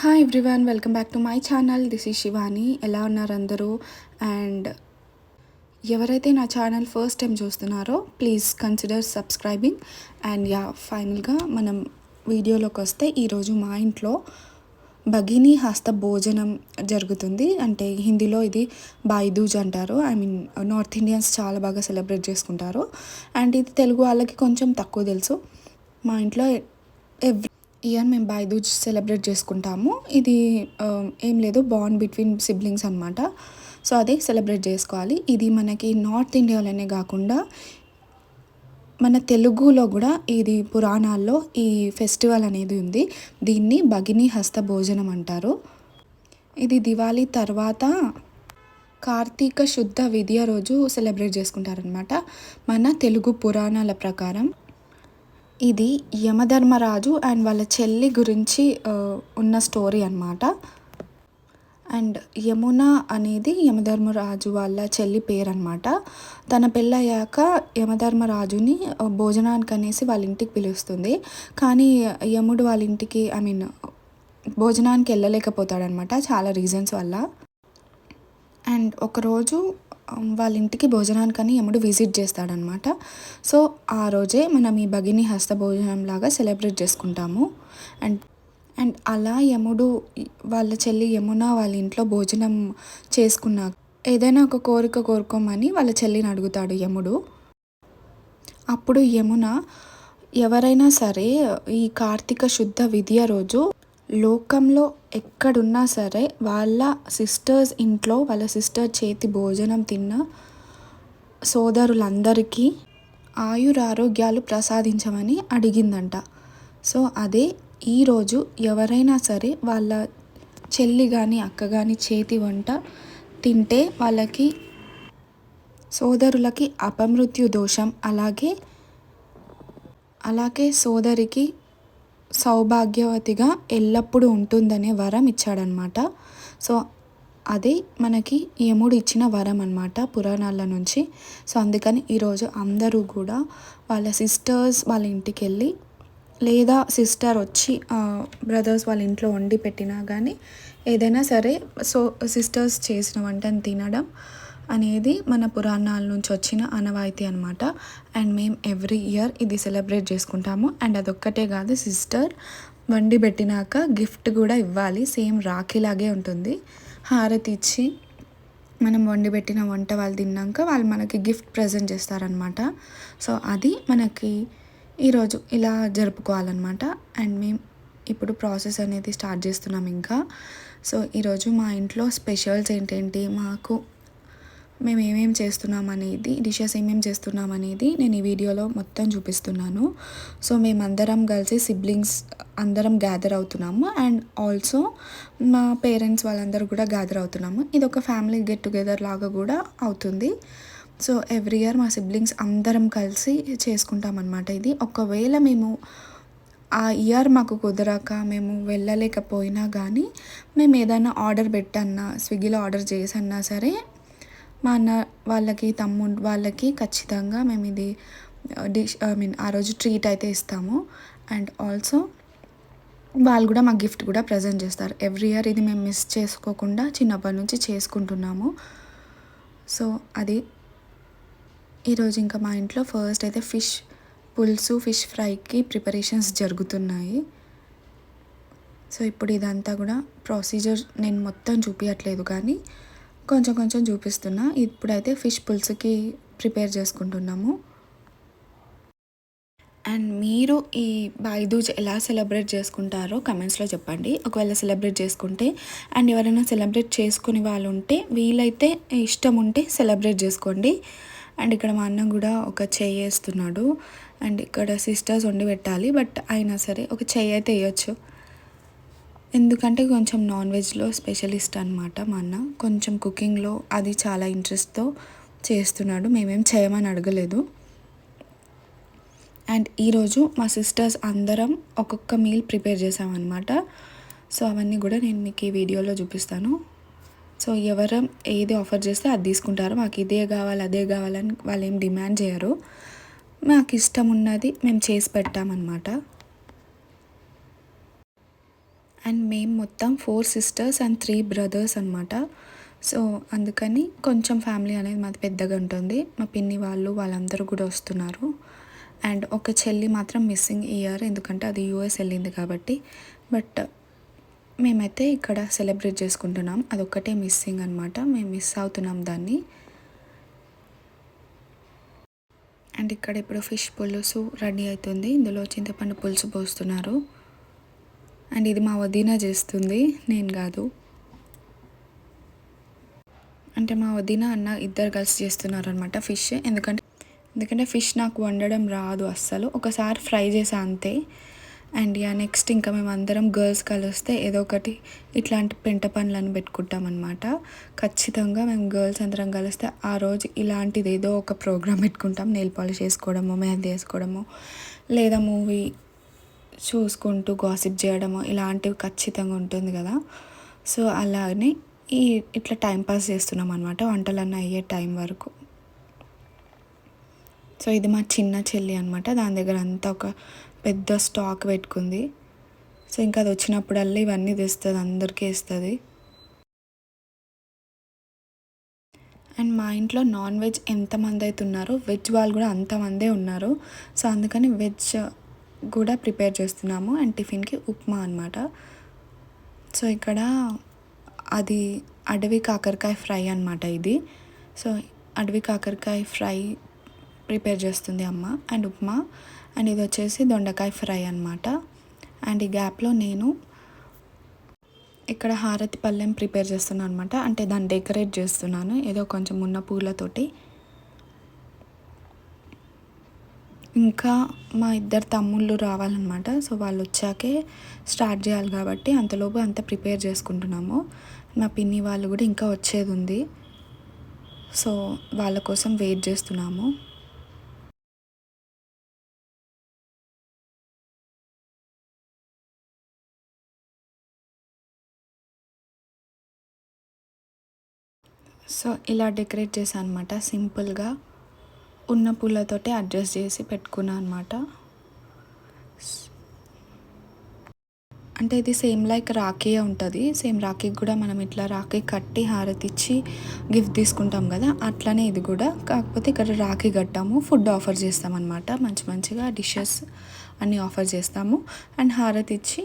Hi everyone welcome back to my channel this is Shivani ఎలా ఉన్నారు అందరూ? And ఎవరైతే నా ఛానల్ ఫస్ట్ టైం చూస్తున్నారో please consider subscribing and yeah ఫైనల్గా మనం వీడియోలోకి వస్తే ఈరోజు మా ఇంట్లో భగిని హస్త భోజనం జరుగుతుంది. అంటే హిందీలో ఇది బాయిదూజ్ అంటారు. ఐ మీన్ నార్త్ ఇండియన్స్ చాలా బాగా సెలబ్రేట్ చేసుకుంటారు. అండ్ ఇది తెలుగు వాళ్ళకి కొంచెం తక్కువ తెలుసు. మా ఇంట్లో ఎవ్రీ ఇయర్ మేము బైదూజ్ సెలబ్రేట్ చేసుకుంటాము. ఇది ఏం లేదు బాండ్ బిట్వీన్ సిబ్లింగ్స్ అనమాట సో అదే సెలబ్రేట్ చేసుకోవాలి. ఇది మనకి నార్త్ ఇండియాలోనే కాకుండా మన తెలుగులో కూడా ఇది పురాణాల్లో ఈ ఫెస్టివల్ అనేది ఉంది. దీన్ని భగిని హస్త భోజనం అంటారు. ఇది దివాళీ తర్వాత కార్తీక శుద్ధ విద్య రోజు సెలబ్రేట్ చేసుకుంటారనమాట మన తెలుగు పురాణాల ప్రకారం ఇది యమధర్మరాజు అండ్ వాళ్ళ చెల్లి గురించి ఉన్న స్టోరీ అనమాట అండ్ యమున అనేది యమధర్మరాజు వాళ్ళ చెల్లి పేరు అనమాట తన పెళ్ళయ్యాక యమధర్మరాజుని భోజనానికి అనేసి వాళ్ళ ఇంటికి పిలుస్తుంది. కానీ యముడు వాళ్ళ ఇంటికి ఐ మీన్ భోజనానికి వెళ్ళలేకపోతాడనమాట చాలా రీజన్స్ వల్ల. అండ్ ఒకరోజు వాళ్ళ ఇంటికి భోజనానికని యముడు విజిట్ చేస్తాడనమాట. సో ఆ రోజే మనం ఈ భగిని హస్త భోజనం లాగా సెలబ్రేట్ చేసుకుంటాము. అండ్ అండ్ అలా యముడు వాళ్ళ చెల్లి యమున వాళ్ళ ఇంట్లో భోజనం చేసుకున్నాక ఏదైనా ఒక కోరిక కోరుకోమని వాళ్ళ చెల్లిని అడుగుతాడు యముడు. అప్పుడు యమున ఎవరైనా సరే ఈ కార్తీక శుద్ధ విద్య రోజు లోకంలో ఎక్కడున్నా సరే వాళ్ళ సిస్టర్స్ ఇంట్లో వాళ్ళ సిస్టర్ చేతి భోజనం తిన్న సోదరులందరికీ ఆయురారోగ్యాలు ప్రసాదించమని అడిగిందంట. సో అదే ఈరోజు ఎవరైనా సరే వాళ్ళ చెల్లి కానీ అక్క కానీ చేతి వంట తింటే వాళ్ళకి సోదరులకి అపమృత్యు దోషం. అలాగే అలాగే సోదరికి సౌభాగ్యవతిగా ఎల్లప్పుడూ ఉంటుందనే వరం ఇచ్చాడనమాట. సో అదే మనకి యముడు ఇచ్చిన వరం అనమాట పురాణాల నుంచి. సో అందుకని ఈరోజు అందరూ కూడా వాళ్ళ సిస్టర్స్ వాళ్ళ ఇంటికి వెళ్ళి లేదా సిస్టర్ వచ్చి బ్రదర్స్ వాళ్ళ ఇంట్లో వండి పెట్టినా కానీ ఏదైనా సరే సో సిస్టర్స్ చేసిన వంటను తినడం అనేది మన పురాణాల నుంచి వచ్చిన ఆనవాయితీ అనమాట అండ్ మేము ఎవ్రీ ఇయర్ ఇది సెలబ్రేట్ చేసుకుంటాము. అండ్ అదొక్కటే కాదు సిస్టర్ వండి పెట్టినాక గిఫ్ట్ కూడా ఇవ్వాలి. సేమ్ రాఖీలాగే ఉంటుంది. హారతి ఇచ్చి మనం వండి పెట్టిన వంట వాళ్ళు తిన్నాక వాళ్ళు మనకి గిఫ్ట్ ప్రజెంట్ చేస్తారనమాట సో అది మనకి ఈరోజు ఇలా జరుపుకోవాలన్నమాట. అండ్ మేము ఇప్పుడు ప్రాసెస్ అనేది స్టార్ట్ చేస్తున్నాం ఇంకా. సో ఈరోజు మా ఇంట్లో స్పెషల్స్ ఏంటేంటి? మాకు మేము ఏమేమి చేస్తున్నాం అనేది డిషెస్ ఏమేమి చేస్తున్నాం అనేది నేను ఈ వీడియోలో మొత్తం చూపిస్తున్నాను. సో మేమందరం కలిసి సిబ్లింగ్స్ అందరం గ్యాదర్ అవుతున్నాము. అండ్ ఆల్సో మా పేరెంట్స్ వాళ్ళందరూ కూడా గ్యాదర్ అవుతున్నాము. ఇది ఒక ఫ్యామిలీ గెట్ టుగెదర్ లాగా కూడా అవుతుంది. సో ఎవ్రీ ఇయర్ మా సిబ్లింగ్స్ అందరం కలిసి చేసుకుంటాం అనమాట ఇది. ఒకవేళ మేము ఆ ఇయర్ మాకు కుదరక మేము వెళ్ళలేకపోయినా కానీ మేము ఏదైనా ఆర్డర్ పెట్టన్నా స్విగ్గీలో ఆర్డర్ చేసన్నా సరే మా అన్న వాళ్ళకి తమ్ముడు వాళ్ళకి ఖచ్చితంగా మేము ఇది డిష్ ఐ మీన్ ఆ రోజు ట్రీట్ అయితే ఇస్తాము. అండ్ ఆల్సో వాళ్ళు కూడా మా గిఫ్ట్ కూడా ప్రజెంట్ చేస్తారు. ఎవ్రీ ఇయర్ ఇది మేము మిస్ చేసుకోకుండా చిన్నప్పటి నుంచి చేసుకుంటున్నాము. సో అది ఈరోజు ఇంకా మా ఇంట్లో ఫస్ట్ అయితే ఫిష్ పులుసు ఫిష్ ఫ్రైకి ప్రిపరేషన్స్ జరుగుతున్నాయి. సో ఇప్పుడు ఇదంతా కూడా ప్రొసీజర్ నేను మొత్తం చూపించట్లేదు కానీ కొంచెం కొంచెం చూపిస్తున్నా. ఇప్పుడైతే ఫిష్ పులుసుకి ప్రిపేర్ చేసుకుంటున్నాము. అండ్ మీరు ఈ బాయిదూజ్ ఎలా సెలబ్రేట్ చేసుకుంటారో కమెంట్స్లో చెప్పండి. ఒకవేళ సెలబ్రేట్ చేసుకుంటే అండ్ ఎవరైనా సెలబ్రేట్ చేసుకునే వాళ్ళు ఉంటే వీలైతే ఇష్టం ఉంటే సెలబ్రేట్ చేసుకోండి. అండ్ ఇక్కడ మా అన్న కూడా ఒక చెయ్యి వేస్తున్నాడు. అండ్ ఇక్కడ సిస్టర్స్ వండి పెట్టాలి బట్ అయినా సరే ఒక చెయ్యి అయితే వేయచ్చు. ఎందుకంటే కొంచెం నాన్ వెజ్లో స్పెషలిస్ట్ అనమాట మా అన్న. కొంచెం కుకింగ్లో అది చాలా ఇంట్రెస్ట్తో చేస్తున్నాడు. మేమేం చేయమని అడగలేదు. అండ్ ఈరోజు మా సిస్టర్స్ అందరం ఒక్కొక్క మీల్ ప్రిపేర్ చేసామన్నమాట సో అవన్నీ కూడా నేను మీకు ఈ వీడియోలో చూపిస్తాను. సో ఎవరు ఏది ఆఫర్ చేస్తే అది తీసుకుంటారు. మాకు ఇదే కావాలి అదే కావాలని వాళ్ళు ఏం డిమాండ్ చేయరు. మాకు ఇష్టం ఉన్నది మేము చేసి పెట్టామన్నమాట. అండ్ మేము మొత్తం four sisters and three brothers అనమాట సో అందుకని కొంచెం ఫ్యామిలీ అనేది మాది పెద్దగా ఉంటుంది. మా పిన్ని వాళ్ళు వాళ్ళందరూ కూడా వస్తున్నారు. అండ్ ఒక చెల్లి మాత్రం మిస్సింగ్ ఇయర్ ఎందుకంటే అది యూఎస్ వెళ్ళింది కాబట్టి. బట్ మేమైతే ఇక్కడ సెలబ్రేట్ చేసుకుంటున్నాం. అదొక్కటే మిస్సింగ్ అనమాట మేము మిస్ అవుతున్నాం దాన్ని. అండ్ ఇక్కడ ఇప్పుడు ఫిష్ పులుసు రెడీ అవుతుంది ఇందులో చింతపండు పులుసు పోస్తున్నారు. అండ్ ఇది మా వదిన చేస్తుంది నేను కాదు. అంటే మా వదిన అన్న ఇద్దరు కలిసి చేస్తున్నారు అనమాట ఫిష్. ఎందుకంటే ఎందుకంటే ఫిష్ నాకు వండడం రాదు అస్సలు. ఒకసారి ఫ్రై చేసా అంతే. అండ్ యా నెక్స్ట్ ఇంకా మేము అందరం గర్ల్స్ కలిస్తే ఏదో ఒకటి ఇట్లాంటి పెంట పనులను పెట్టుకుంటాం అనమాట ఖచ్చితంగా మేము గర్ల్స్ అందరం కలిస్తే ఆ రోజు ఇలాంటిది ఏదో ఒక ప్రోగ్రామ్ పెట్టుకుంటాం. నెయిల్ పాలిష్ వేసుకోవడము మెహందీ వేసుకోవడము లేదా మూవీ చూసుకుంటూ గాసిప్ చేయడము ఇలాంటివి ఖచ్చితంగా ఉంటుంది కదా. సో అలానే ఈ ఇట్లా టైంపాస్ చేస్తున్నాం అనమాట వంటలన్నీ అయ్యే టైం వరకు. సో ఇది మా చిన్న చెల్లి అనమాట దాని దగ్గర అంతా ఒక పెద్ద స్టాక్ పెట్టుకుంది. సో ఇంకా అది వచ్చినప్పుడల్లా ఇవన్నీ తెస్తుంది అందరికీ ఇస్తుంది. అండ్ మా ఇంట్లో నాన్ వెజ్ ఎంతమంది అయితే ఉన్నారో వెజ్ వాళ్ళు కూడా అంతమందే ఉన్నారు. సో అందుకని వెజ్ కూడా ప్రిపేర్ చేస్తున్నాము అండ్ టిఫిన్కి ఉప్మా అనమాట సో ఇక్కడ అది అడవి కాకరకాయ ఫ్రై అనమాట ఇది. సో అడవి కాకరకాయ ఫ్రై ప్రిపేర్ చేస్తుంది అమ్మ అండ్ ఉప్మా. అండ్ ఇది వచ్చేసి దొండకాయ ఫ్రై అనమాట అండ్ ఈ గ్యాప్లో నేను ఇక్కడ హారతి పళ్ళెం ప్రిపేర్ చేస్తున్నాను అనమాట అంటే దాన్ని డెకరేట్ చేస్తున్నాను. ఏదో కొంచెం ఉన్న పూలతోటి ఇంకా మా ఇద్దరు తమ్ముళ్ళు రావాలన్నమాట. సో వాళ్ళు వచ్చాకే స్టార్ట్ చేయాలి కాబట్టి అంతలోపు అంత ప్రిపేర్ చేసుకుంటున్నాము. మా పిన్ని వాళ్ళు కూడా ఇంకా వచ్చేది ఉంది సో వాళ్ళ కోసం వెయిట్ చేస్తున్నాము. సో ఇలా డెకరేట్ చేశాను అనమాట సింపుల్గా. ఉన్న పూలతోటి అడ్జస్ట్ చేసి పెట్టుకున్నాను అనమాట అంటే ఇది సేమ్ లైక్ రాఖీ ఉంటుంది. సేమ్ రాఖీకి కూడా మనం ఇట్లా రాఖీ కట్టి హారతి ఇచ్చి గిఫ్ట్ తీసుకుంటాం కదా అట్లనే ఇది కూడా. కాకపోతే ఇక్కడ రాఖీ కట్టాము ఫుడ్ ఆఫర్ చేస్తామన్నమాట మంచి మంచిగా డిషెస్ అన్నీ ఆఫర్ చేస్తాము. అండ్ హారతి ఇచ్చి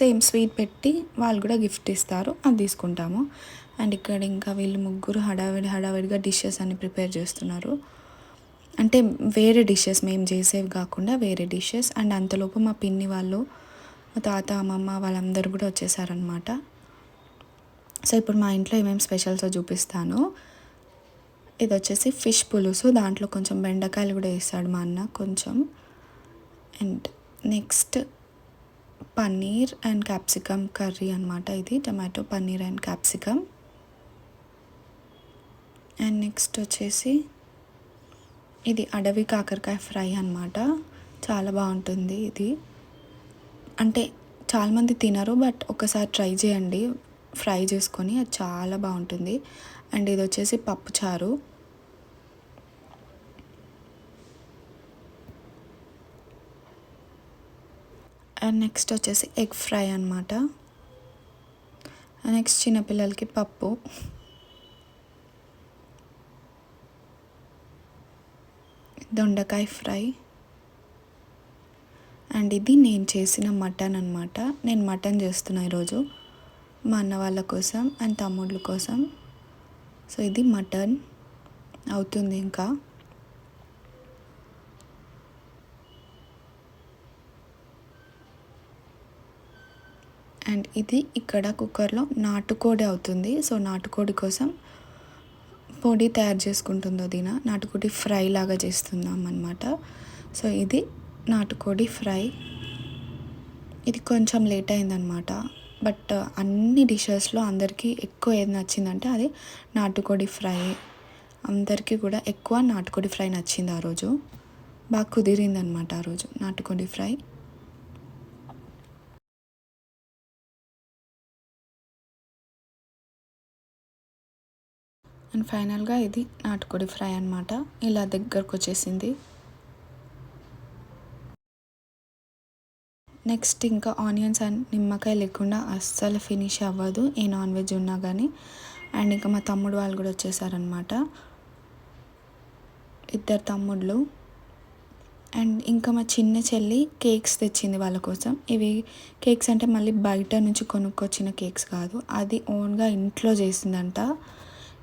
సేమ్ స్వీట్ పెట్టి వాళ్ళు కూడా గిఫ్ట్ ఇస్తారు అది తీసుకుంటాము. అండ్ ఇక్కడ ఇంకా వీళ్ళు ముగ్గురు హడావిడి హడావిడిగా డిషెస్ అన్ని ప్రిపేర్ చేస్తున్నారు. అంటే వేరే డిషెస్ మేము చేసేవి కాకుండా వేరే డిషెస్ అండ్ అంతలోపు మా పిన్ని వాళ్ళు మా తాత అమ్మమ్మ వాళ్ళందరూ కూడా వచ్చేసారనమాట సో ఇప్పుడు మా ఇంట్లో ఏమేమి స్పెషల్స్ చూపిస్తాను? ఇది వచ్చేసి ఫిష్ పులుసు. దాంట్లో కొంచెం బెండకాయలు కూడా వేస్తాడు మా అన్న కొంచెం. And next paneer and capsicum curry అనమాట ఇది. Tomato paneer and capsicum and next వచ్చేసి ఇది అడవి కాకరకాయ ఫ్రై అనమాట చాలా బాగుంటుంది ఇది. అంటే చాలామంది తినరు బట్ ఒకసారి ట్రై చేయండి. ఫ్రై చేసుకొని అది చాలా బాగుంటుంది. అండ్ ఇది వచ్చేసి పప్పు చారు. అండ్ నెక్స్ట్ వచ్చేసి ఎగ్ ఫ్రై అనమాట నెక్స్ట్ చిన్నపిల్లలకి పప్పు. దొండకాయ ఫ్రై. అండ్ ఇది నేను చేసిన మటన్ అనమాట నేను మటన్ చేస్తున్నా ఈరోజు. మా అన్న వాళ్ళ కోసం అండ్ తమ్ముళ్ళ కోసం. సో ఇది మటన్ అవుతుంది ఇంకా. అండ్ ఇది ఇక్కడ కుక్కర్లో నాటుకోడి అవుతుంది. సో నాటుకోడి కోసం పొడి తయారు చేసుకుంటుందో దీన నాటుకోడి ఫ్రై లాగా చేస్తున్నాం అనమాట సో ఇది నాటుకోడి ఫ్రై. ఇది కొంచెం లేట్ అయిందనమాట బట్ అన్ని డిషెస్లో అందరికీ ఎక్కువ ఏది నచ్చిందంటే అది నాటుకోడి ఫ్రై. అందరికీ కూడా ఎక్కువ నాటుకోడి ఫ్రై నచ్చింది ఆ రోజు. బాగా కుదిరిందనమాట ఆ రోజు నాటుకోడి ఫ్రై. అండ్ ఫైనల్గా ఇది నాటుకోడి ఫ్రై అనమాట ఇలా దగ్గరకు వచ్చేసింది నెక్స్ట్ ఇంకా ఆనియన్స్ అండ్ నిమ్మకాయ లేకుండా అస్సలు ఫినిష్ అవ్వదు. ఏ నాన్ వెజ్ ఉన్నా కానీ అండ్ ఇంకా మా తమ్ముడు వాళ్ళు కూడా వచ్చేసారనమాట ఇద్దరు తమ్ముళ్ళు. అండ్ ఇంకా మా చిన్న చెల్లి కేక్స్ తెచ్చింది వాళ్ళ కోసం. ఇవి కేక్స్ అంటే మళ్ళీ బయట నుంచి కొనుక్కొచ్చిన కేక్స్ కాదు. అది ఓన్గా ఇంట్లో చేసిందంట.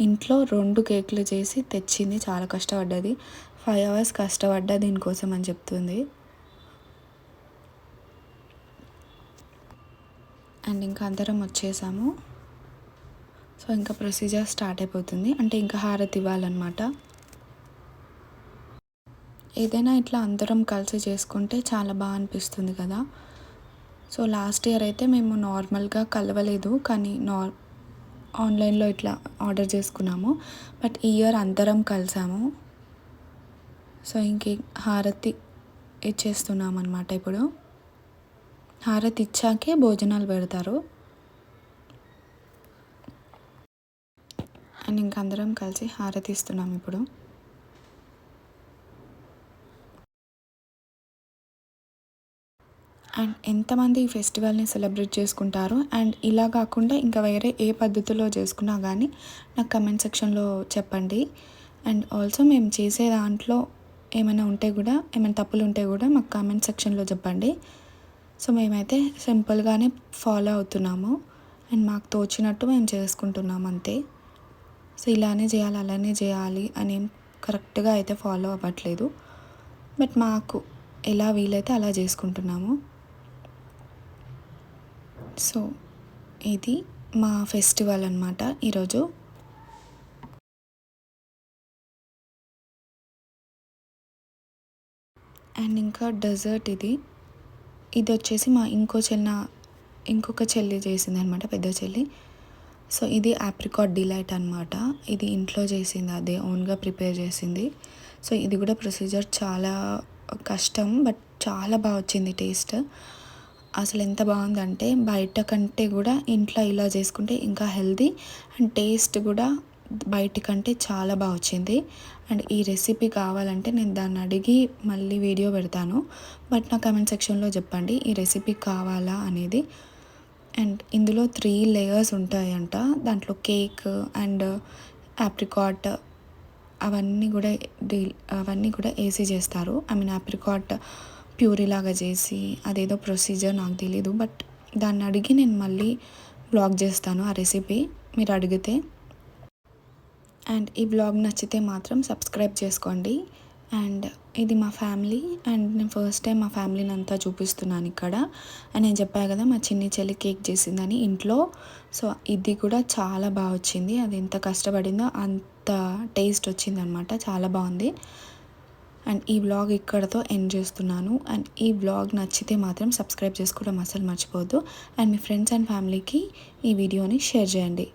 ఇంట్లో రెండు కేకులు చేసి తెచ్చింది. చాలా కష్టపడ్డది. ఫైవ్ అవర్స్ కష్టపడ్డా దీనికోసం అని చెప్తుంది. అండ్ ఇంకా అందరం వచ్చేసాము. సో ఇంకా ప్రొసీజర్ స్టార్ట్ అయిపోతుంది. అంటే ఇంకా హారతి ఇవ్వాలన్నమాట. ఏదైనా ఇట్లా అందరం కలిసి చేసుకుంటే చాలా బాగా అనిపిస్తుంది కదా. సో లాస్ట్ ఇయర్ అయితే మేము నార్మల్గా కలవలేదు. కానీ నార్ ఆన్లైన్లో ఇట్లా ఆర్డర్ చేసుకున్నాము. బట్ ఈ ఇయర్ అందరం కలిసాము. సో ఇంక హారతి ఇచ్చేస్తున్నాం అనమాట ఇప్పుడు. హారతి ఇచ్చాకే భోజనాలు పెడతారు. అండ్ ఇంకా అందరం కలిసి హారతి ఇస్తున్నాం ఇప్పుడు. అండ్ ఎంతమంది ఈ ఫెస్టివల్ని సెలబ్రేట్ చేసుకుంటారు? అండ్ ఇలా కాకుండా ఇంకా వేరే ఏ పద్ధతిలో చేసుకున్నా కానీ నాకు కమెంట్ సెక్షన్లో చెప్పండి. అండ్ ఆల్సో మేము చేసే దాంట్లో ఏమైనా ఉంటే కూడా ఏమైనా తప్పులు ఉంటే కూడా మాకు కామెంట్ సెక్షన్లో చెప్పండి. సో మేమైతే సింపుల్గానే ఫాలో అవుతున్నాము. అండ్ మాకు తోచినట్టు మేము చేసుకుంటున్నాం అంతే. సో ఇలానే చేయాలి అలానే చేయాలి అని కరెక్ట్గా అయితే ఫాలో అవ్వట్లేదు. బట్ మాకు ఎలా వీలైతే అలా చేసుకుంటున్నాము. సో ఇది మా ఫెస్టివల్ అనమాట ఈరోజు. అండ్ ఇంకా డెజర్ట్ ఇది. ఇది వచ్చేసి మా ఇంకో చెల్లిన ఇంకొక చెల్లి చేసింది అనమాట పెద్ద చెల్లి. సో ఇది ఆప్రికాట్ డిలైట్ అనమాట ఇది ఇంట్లో చేసింది అదే ఓన్గా ప్రిపేర్ చేసింది. సో ఇది కూడా ప్రొసీజర్ చాలా కష్టం బట్ చాలా బాగా వచ్చింది టేస్ట్. అసలు ఎంత బాగుందంటే బయట కంటే కూడా ఇంట్లో ఇలా చేసుకుంటే ఇంకా హెల్దీ అండ్ టేస్ట్ కూడా బయట కంటే చాలా బాగా వచ్చింది. అండ్ ఈ రెసిపీ కావాలంటే నేను దాన్ని అడిగి మళ్ళీ వీడియో పెడతాను. బట్ నా కమెంట్ సెక్షన్లో చెప్పండి ఈ రెసిపీ కావాలా అనేది. అండ్ ఇందులో త్రీ లేయర్స్ ఉంటాయంట. దాంట్లో కేక్ అండ్ యాప్రికాట్ అవన్నీ కూడా డీల్ అవన్నీ కూడా ఏసీ చేస్తారు. ఐ మీన్ ఆప్రికాట్ ప్యూరీ లాగా చేసి అదేదో ప్రొసీజర్ నాకు తెలీదు బట్ దాన్ని అడిగి నేను మళ్ళీ బ్లాగ్ చేస్తాను ఆ రెసిపీ. మీరు అడిగితే. అండ్ ఈ బ్లాగ్ నచ్చితే మాత్రం సబ్స్క్రైబ్ చేసుకోండి. అండ్ ఇది మా ఫ్యామిలీ అండ్ నేను ఫస్ట్ టైం మా ఫ్యామిలీని అంతా చూపిస్తున్నాను ఇక్కడ. అండ్ నేను చెప్పాను కదా మా చిన్ని చెల్లి కేక్ చేసిందని ఇంట్లో. సో ఇది కూడా చాలా బాగా వచ్చింది. అది ఎంత కష్టపడిందో అంత టేస్ట్ వచ్చిందనమాట. చాలా బాగుంది. అండ్ ఈ బ్లాగ్ ఇక్కడతో ఎండ్ చేస్తున్నాను. అండ్ ఈ బ్లాగ్ నచ్చితే మాత్రం సబ్స్క్రైబ్ చేసుకోవడం అసలు మర్చిపోవద్దు. అండ్ మీ ఫ్రెండ్స్ అండ్ ఫ్యామిలీకి ఈ వీడియోని షేర్ చేయండి.